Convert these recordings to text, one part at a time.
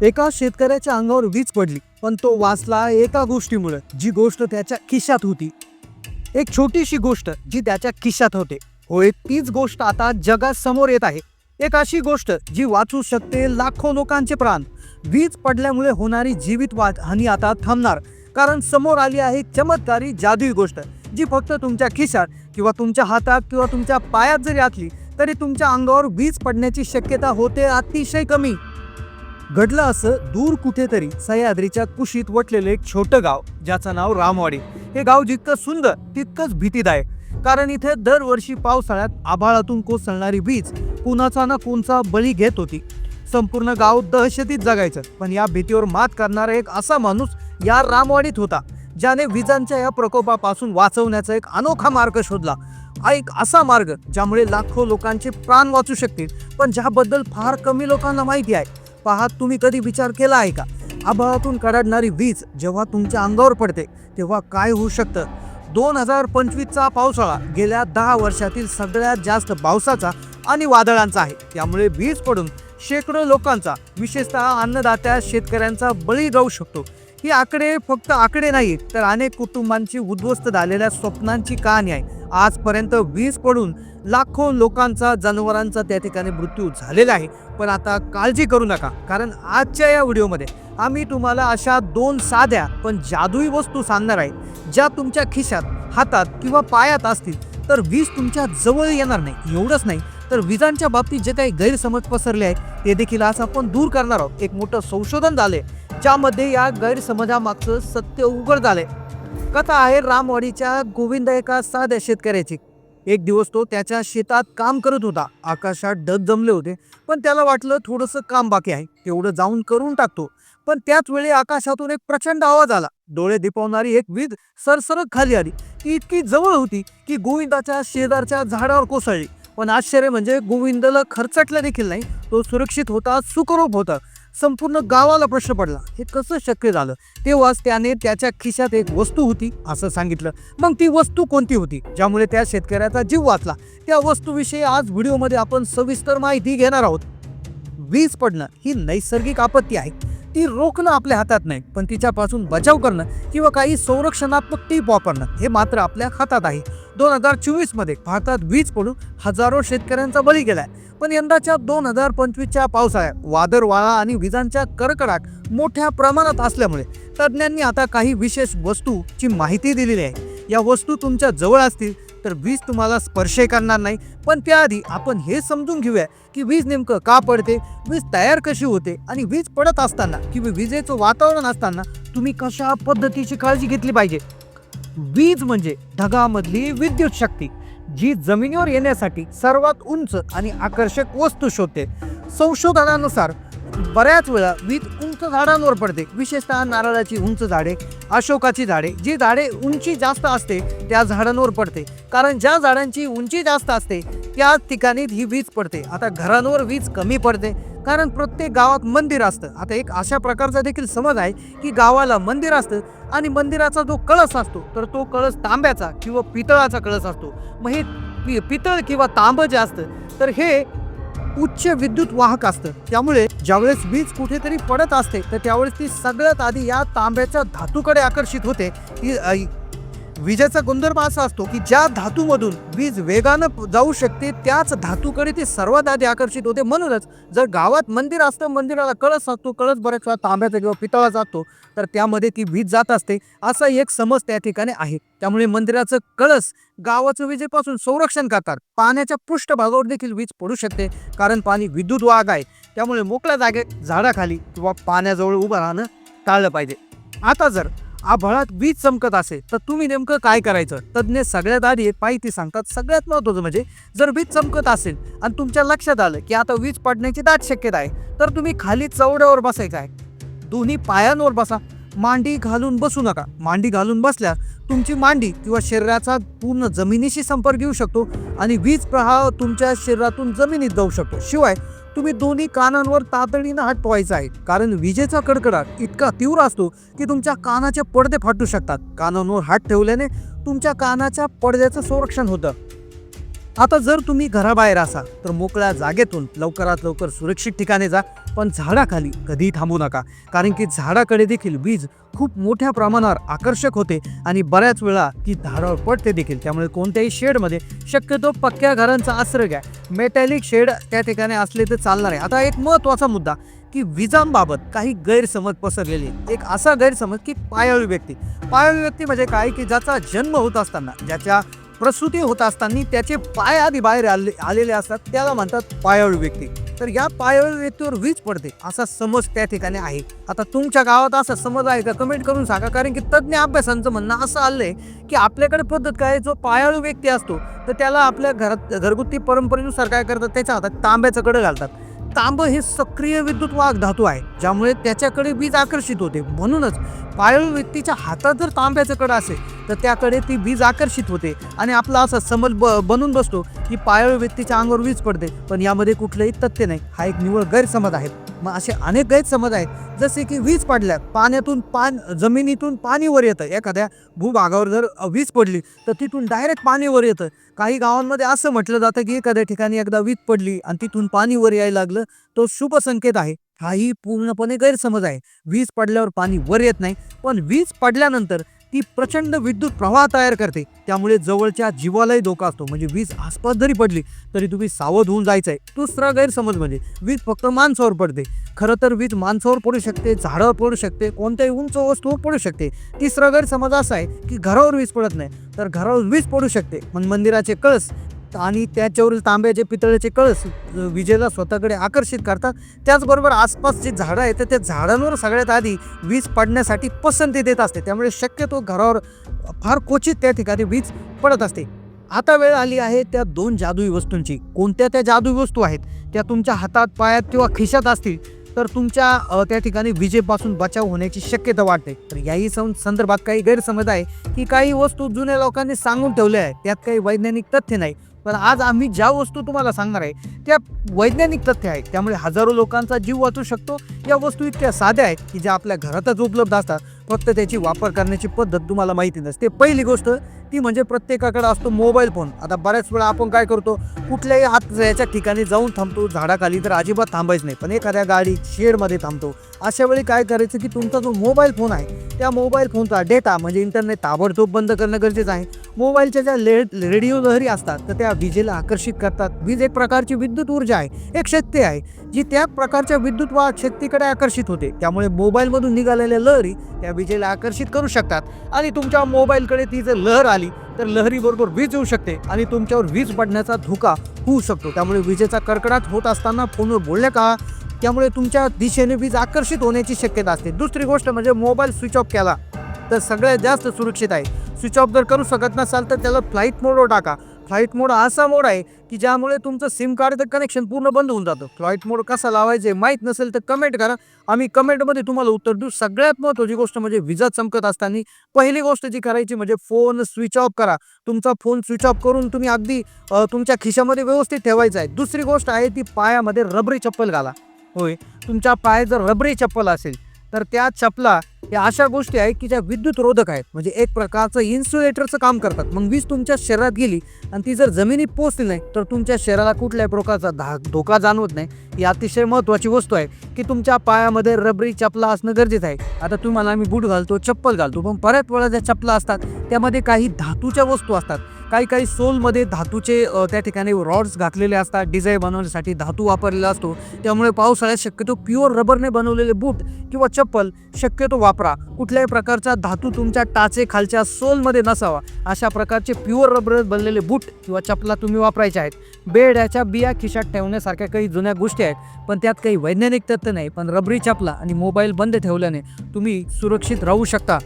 एका शेतकऱ्याच्या अंगावर वीज पडली पण तो वाचला एका गोष्टीमुळे जी गोष्ट त्याच्या खिशात होती. एक छोटीशी गोष्ट जी त्याच्या खिशात होते. होय तीच गोष्ट आता जगासमोर येत आहे. एक अशी गोष्ट जी वाचू शकते लाखो लोकांचे प्राण. वीज पडल्यामुळे होणारी जीवित वाद हानी आता थांबणार कारण समोर आली आहे चमत्कारी जादुई गोष्ट जी फक्त तुमच्या खिशात किंवा तुमच्या हातात किंवा तुमच्या पायात जरी असली तरी तुमच्या अंगावर वीज पडण्याची शक्यता होते अतिशय कमी. घडलं असं दूर कुठेतरी सह्याद्रीच्या कुशीत वटलेलं एक छोटं गाव ज्याचं नाव रामवाडी. हे गाव जितकं सुंदर तितकंच भीतीदायक. कारण इथे दरवर्षी पावसाळ्यात आभाळातून कोसळणारी वीज कुणाचा ना कोणचा बळी घेत होती. संपूर्ण गाव दहशतीत जगायचं पण या भीतीवर मात करणारा एक असा माणूस या रामवाडीत होता ज्याने विजांच्या या प्रकोपापासून वाचवण्याचा एक अनोखा मार्ग शोधला. हा एक असा मार्ग ज्यामुळे लाखो लोकांचे प्राण वाचू शकतील पण ज्याबद्दल फार कमी लोकांना माहिती आहे. पहा तुम्ही कधी विचार केला आहे का? आभाळातून कडाडणारी वीज जेव्हा तुमच्या अंगावर पडते तेव्हा काय होऊ शकतं? दोन हजार पंचवीसचा पावसाळा गेल्या दहा वर्षातील सगळ्यात जास्त पावसाचा आणि वादळांचा आहे. त्यामुळे वीज पडून शेकडो लोकांचा विशेषतः अन्नदात्या शेतकऱ्यांचा बळी जाऊ शकतो. ही आकडे फक्त आकडे नाही तर अनेक कुटुंबांची उद्ध्वस्त झालेल्या स्वप्नांची कहाणी आहे. आजपर्यंत वीज पडून लाखो लोकांचा जनावरांचा त्या ठिकाणी मृत्यू झालेला आहे. पण आता काळजी करू नका कारण आजच्या या व्हिडिओमध्ये आम्ही तुम्हाला अशा दोन साध्या पण जादुई वस्तू सांगणार आहे ज्या तुमच्या खिशात हातात किंवा पायात असतील तर वीज तुमच्या जवळ येणार नाही एवढंच नाही. तर विजांच्या बाबतीत जे काही गैरसमज पसरले आहे ते देखील आज आपण दूर करणार आहोत. एक मोठं संशोधन झाले ज्यामध्ये या गैरसमजामागचं सत्य उघड झालंय. कथा आहे रामवाडीच्या गोविंद एका साध्या शेतकऱ्याची. एक दिवस तो त्याच्या शेतात काम करत होता. आकाशात ढग जमले होते पण त्याला वाटलं थोडंसं काम बाकी आहे. तेवढं जाऊन करून टाकतो. पण त्याच वेळी आकाशातून एक प्रचंड आवाज आला. डोळे दिपवणारी एक वीज सरसरत खाली आली. ती इतकी जवळ होती की गोविंदाच्या शेजारच्या झाडावर कोसळली. पण आश्चर्य म्हणजे गोविंदला खर्चटलं देखील नाही. तो सुरक्षित होता सुखरूप होता. संपूर्ण गावाला प्रश्न पडला. हे कसं शक्य झालं? तेव्हाच त्याने त्याच्या खिशात एक वस्तू होती असं सांगितलं. मग ती वस्तू कोणती होती? ज्यामुळे त्या शेतकऱ्याचा जीव वाचला. त्या वस्तूविषयी आज व्हिडिओमध्ये आपण सविस्तर माहिती घेणार आहोत. वीज पडणं ही नैसर्गिक आपत्ती आहे. ती रोखणं आपल्या हातात नाही पण तिच्यापासून बचाव करणं किंवा काही संरक्षणात्मक टीप वापरणं हे मात्र आपल्या हातात आहे. दोन हजार चोवीसमध्ये भारतात वीज पडून हजारो शेतकऱ्यांचा बळी गेलाय. पण यंदाच्या दोन हजार पंचवीसच्या पावसाळ्यात वादळ वाळा आणि विजांच्या कडकडाट मोठ्या प्रमाणात असल्यामुळे तज्ज्ञांनी आता काही विशेष वस्तूची माहिती दिलेली आहे. या वस्तू तुमच्या जवळ असतील तर वीज तुम्हाला स्पर्शही करणार नाही. पण त्याआधी आपण हे समजून घेऊया की वीज नेमकं का पडते वीज तयार कशी होते आणि वीज पडत असताना किंवा विजेचं वातावरण असताना तुम्ही कशा पद्धतीची काळजी घेतली पाहिजे? वीज म्हणजे ढगामधली विद्युत शक्ती जी जमिनीवर येण्यासाठी सर्वात उंच आणि आकर्षक वस्तू शोधते. संशोधनानुसार बऱ्याच वेळा वीज उंच झाडांवर पडते. विशेषतः नारळाची उंच झाडे अशोकाची झाडे. जी झाडे उंची जास्त असते त्या झाडांवर पडते. कारण ज्या झाडांची उंची जास्त असते त्या ठिकाणी ही वीज पडते. आता घरांवर वीज कमी पडते. कारण प्रत्येक गावात मंदिर असतं. आता एक अशा प्रकारचा देखील समज आहे की गावाला मंदिर असतं आणि मंदिराचा जो कळस असतो तर तो कळस तांब्याचा किंवा पितळाचा कळस असतो. मग हे पि पितळ किंवा तांब जे असतं तर हे उच्च विद्युत वाहक असतं. त्यामुळे ज्यावेळेस वीज कुठेतरी पडत असते तर त्यावेळेस ती सगळ्यात आधी या तांब्याच्या धातूकडे आकर्षित होते. की विजेचा गुणधर्म असा असतो की ज्या धातूमधून वीज वेगानं जाऊ शकते त्याच धातूकडे ती सर्वात आधी आकर्षित होते. म्हणूनच जर गावात मंदिर असतं मंदिराला कळस असतो कळस बऱ्याच वेळा तांब्याचा किंवा पितळाचा असतो तर त्यामध्ये ती वीज जात असते. असा एक समज त्या ठिकाणी आहे. त्यामुळे मंदिराचं कळस गावाचं विजेपासून संरक्षण करतात. पाण्याच्या पृष्ठभागावर देखील वीज पडू शकते कारण पाणी विद्युत वाघ आहे. त्यामुळे मोकळ्या जागेत झाडाखाली किंवा पाण्याजवळ उभं राहणं टाळलं पाहिजे. आता जर आभाळात वीज चमकत असेल तर तुम्ही नेमकं काय करायचं? तज्ज्ञ सगळ्यात आधी एक माहिती सांगतात. सगळ्यात महत्त्वाचं म्हणजे जर वीज चमकत असेल आणि तुमच्या लक्षात आलं की आता वीज पडण्याची दाट शक्यता आहे तर तुम्ही खाली चौड्यावर बसायचं आहे. दोन्ही पायांवर बसा. मांडी घालून बसू नका. मांडी घालून बसल्या तुमची मांडी किंवा शरीराचा पूर्ण जमिनीशी संपर्क येऊ शकतो आणि वीज प्रवाह तुमच्या शरीरातून जमिनीत जाऊ शकतो. शिवाय तुम्ही दोन्ही कानांवर तातडीनं हात ठेवायचा आहे. कारण विजेचा कडकडाट इतका तीव्र असतो की तुमच्या कानाचे पडदे फाटू शकतात. कानांवर हात ठेवल्याने तुमच्या कानाच्या पडद्याचं संरक्षण होतं. आता जर तुम्ही घराबाहेर असाल तर मोकळ्या जागेतून लवकरात लवकर सुरक्षित ठिकाणी जा पण झाडाखाली कधीही थांबू नका. कारण की झाडाकडे देखील वीज खूप मोठ्या प्रमाणावर आकर्षक होते आणि बऱ्याच वेळा ती झाडावर पडते देखील. त्यामुळे कोणत्याही शेडमध्ये शक्यतो पक्क्या घरांचा आश्रय घ्या. मेटॅलिक शेड त्या ठिकाणी असले तर चालणार आहे. आता एक महत्त्वाचा मुद्दा की विजांबाबत काही गैरसमज पसरलेले. एक असा गैरसमज की पायाळू व्यक्ती. पायाळू व्यक्ती म्हणजे काय? की ज्याचा जन्म होत असताना ज्याच्या प्रसूती होत असताना त्याचे पाय आधी बाहेर आले आलेले असतात. त्याला म्हणतात पायाळू व्यक्ती. तर या पायाळू व्यक्तीवर वीज पडते. असा समज त्या ठिकाणी आहे. आता तुमच्या गावात असा समज आहे का? कमेंट करून सांगा. कारण की तज्ज्ञ अभ्यासांचं म्हणणं असं आलंय की आपल्याकडे पद्धत काय? जो पायाळू व्यक्ती असतो तर त्याला आपल्या घरात घरगुती परंपरेनुसार काय करतात? त्याच्या हातात तांब्याचं कडं घालतात. तांब हे सक्रिय विद्युत वाहक धातू आहे ज्यामुळे त्याच्याकडे वीज आकर्षित होते. म्हणूनच पायाळू व्यक्तीच्या हातात जर तांब्याचं कडं असेल तर त्याकडे ती वीज आकर्षित होते. आणि आपला असा समज ब बनून बसतो की पायाळू व्यक्तीच्या अंगावर वीज पडते. पण यामध्ये कुठलंही तथ्य नाही. हा एक निवळ गैरसमज आहे. मग असे अनेक गैरसमज आहेत. जसे की वीज पडल्या पाण्यातून पान जमिनीतून पाणी वर येतं. एखाद्या भूभागावर जर वीज पडली तर तिथून डायरेक्ट पाणी वर येतं. काही गावांमध्ये असं म्हटलं जातं की एखाद्या ठिकाणी एकदा वीज पडली आणि तिथून पाणी वर यायला लागलं तो शुभ संकेत आहे. हाही पूर्णपणे गैरसमज आहे. वीज पडल्यावर पाणी वर येत नाही. पण वीज पडल्यानंतर ती प्रचंड विद्युत प्रवाह तयार करते. त्यामुळे जवळच्या जीवालाही धोका असतो. म्हणजे वीज आसपास जरी पडली तरी तुम्ही सावध होऊन जायचं आहे दुसरा गैरसमज म्हणजे वीज फक्त माणसावर पडते. खरं तर वीज माणसावर पडू शकते झाडावर पडू शकते कोणत्याही उंच वस्तूवर पडू शकते. तिसरा गैरसमज असा आहे की घरावर वीज पडत नाही. तर घरावर वीज पडू शकते. पण मंदिराचे कळस आणि त्याच्यावरील तांब्याचे पितळ्याचे कळस विजेला स्वतःकडे आकर्षित करतात. त्याचबरोबर आसपास जी झाडं आहेत तर त्या झाडांवर सगळ्यात आधी वीज पडण्यासाठी पसंती देत असते. त्यामुळे शक्यतो घरावर फार क्वचित त्या ठिकाणी वीज पडत असते. आता वेळ आली आहे त्या दोन जादुई वस्तूंची. कोणत्या त्या जादुई वस्तू आहेत? त्या तुमच्या हातात पायात किंवा खिशात असतील तर तुमच्या त्या ठिकाणी विजेपासून बचाव होण्याची शक्यता वाटते तर याही सं संदर्भात काही गैरसमज आहे की काही वस्तू जुन्या लोकांनी सांगून ठेवल्या आहेत. त्यात काही वैज्ञानिक तथ्य नाही. पण आज आम्ही ज्या वस्तू तुम्हाला सांगणार आहे त्या वैज्ञानिक तथ्य आहेत. त्यामुळे हजारो लोकांचा जीव वाचू शकतो. या वस्तू इतक्या साध्या आहेत की ज्या आपल्या घरातच उपलब्ध असतात. फक्त त्याची वापर करण्याची पद्धत तुम्हाला माहिती नसते. पहिली गोष्ट ती म्हणजे प्रत्येकाकडे असतो मोबाईल फोन. आता बऱ्याच वेळा आपण काय करतो कुठल्याही हात याच्या ठिकाणी जाऊन थांबतो झाडाखाली तर अजिबात थांबायचं नाही. पण एखाद्या गाडी शेडमध्ये थांबतो. अशा वेळी काय करायचं की तुमचा जो मोबाईल फोन आहे त्या मोबाईल फोनचा डेटा म्हणजे इंटरनेट ताबडतोब बंद करणं गरजेचं आहे. मोबाईलच्या ज्या ले रेडिओ लहरी असतात तर त्या विजेला आकर्षित करतात. वीज एक प्रकारची विद्युत ऊर्जा आहे एक शक्ती आहे. जी त्या प्रकारच्या विद्युत वाहक शक्तीकडे आकर्षित होते. त्यामुळे मोबाईलमधून निघालेल्या लहरी त्या विजेला आकर्षित करू शकतात. आणि तुमच्या मोबाईलकडे ती जर लहर आली तर लहरीबरोबर वीज येऊ शकते आणि तुमच्यावर वीज पडण्याचा धोका होऊ शकतो. त्यामुळे विजेचा कडकडाट होत असताना फोनवर बोलल्या का? त्यामुळे तुमच्या दिशेने वीज आकर्षित होण्याची शक्यता असते. दुसरी गोष्ट म्हणजे मोबाईल स्विच ऑफ केला तर सगळ्यात जास्त सुरक्षित आहे. स्विच ऑफ जर करू शकत नसाल तर त्याला फ्लाईट मोडवर टाका. फ्लाईट मोड असा मोड आहे की ज्यामुळे तुमचं सिम कार्डचं कनेक्शन पूर्ण बंद होऊन जातं. फ्लाईट मोड कसा लावायचे माहीत नसेल तर कमेंट करा. आम्ही कमेंटमध्ये तुम्हाला उत्तर देऊ. सगळ्यात महत्त्वाची गोष्ट म्हणजे विजा चमकत असताना पहिली गोष्ट जी करायची म्हणजे फोन स्विच ऑफ करा. तुमचा फोन स्विच ऑफ करून तुम्ही अगदी तुमच्या खिशामध्ये व्यवस्थित ठेवायचा आहे. दुसरी गोष्ट आहे ती पायामध्ये रबरी चप्पल घाला. होय. तुमच्या पाय जर रबरी चप्पल असेल तर त्या चपला या अशा गोष्टी आहेत की ज्या विद्युत रोधक आहेत. म्हणजे एक प्रकारचं इन्सुलेटरचं काम करतात. मग वीज तुमच्या शरीरात गेली आणि ती जर जमिनीत पोचली नाही तर तुमच्या शरीराला कुठल्याही प्रकारचा धा धोका जाणवत नाही. ही अतिशय महत्त्वाची वस्तू आहे की तुमच्या पायामध्ये रबरी चपला असणं गरजेचं आहे. आता तुम्हाला आम्ही बूट घालतो चप्पल घालतो पण बऱ्याच वेळा ज्या चपला असतात त्यामध्ये काही धातूच्या वस्तू असतात. काही काही सोलमध्ये धातूचे त्या ठिकाणी रॉड्स घातलेले असतात. डिझाईन बनवण्यासाठी धातू वापरलेला असतो. त्यामुळे पावसाळ्यात शक्यतो प्युअर रबरने बनवलेले बूट किंवा चप्पल शक्यतो वापर कुठल्याही प्रकारचा धातू तुमच्या टाचे खालच्या सोलमध्ये नसावा. अशा प्रकारचे प्युअर रबर बनलेले बूट किंवा चपला तुम्ही वापरायच्या आहेत. बेड ह्याच्या बिया खिशात ठेवण्यासारख्या काही जुन्या गोष्टी आहेत पण त्यात काही वैज्ञानिक तथ्य नाही. पण रबरी चपला आणि मोबाईल बंद ठेवल्याने तुम्ही सुरक्षित राहू शकता.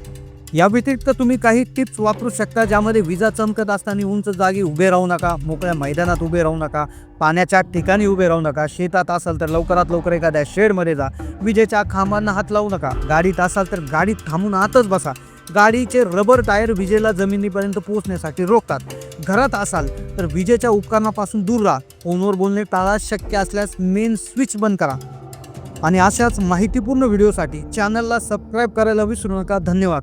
या व्यतिरिक्त तुम्ही काही टिप्स वापरू शकता ज्यामध्ये विजा चमकत असताना उंच जागी उभे राहू नका मोकळ्या मैदानात उभे राहू नका पाण्याच्या ठिकाणी उभे राहू नका शेतात असाल तर लवकरात लवकर एखाद्या शेडमध्ये जा विजेच्या खांबांना हात लावू नका गाडीत असाल तर गाडीत थांबून आतच बसा गाडीचे रबर टायर विजेला जमिनीपर्यंत पोहोचण्यासाठी रोखतात घरात असाल तर विजेच्या उपकरणापासून दूर राहा फोनवर बोलणे टाळा शक्य असल्यास मेन स्विच बंद करा. आणि अशाच माहितीपूर्ण व्हिडिओसाठी चॅनलला सबस्क्राईब करायला विसरू नका धन्यवाद.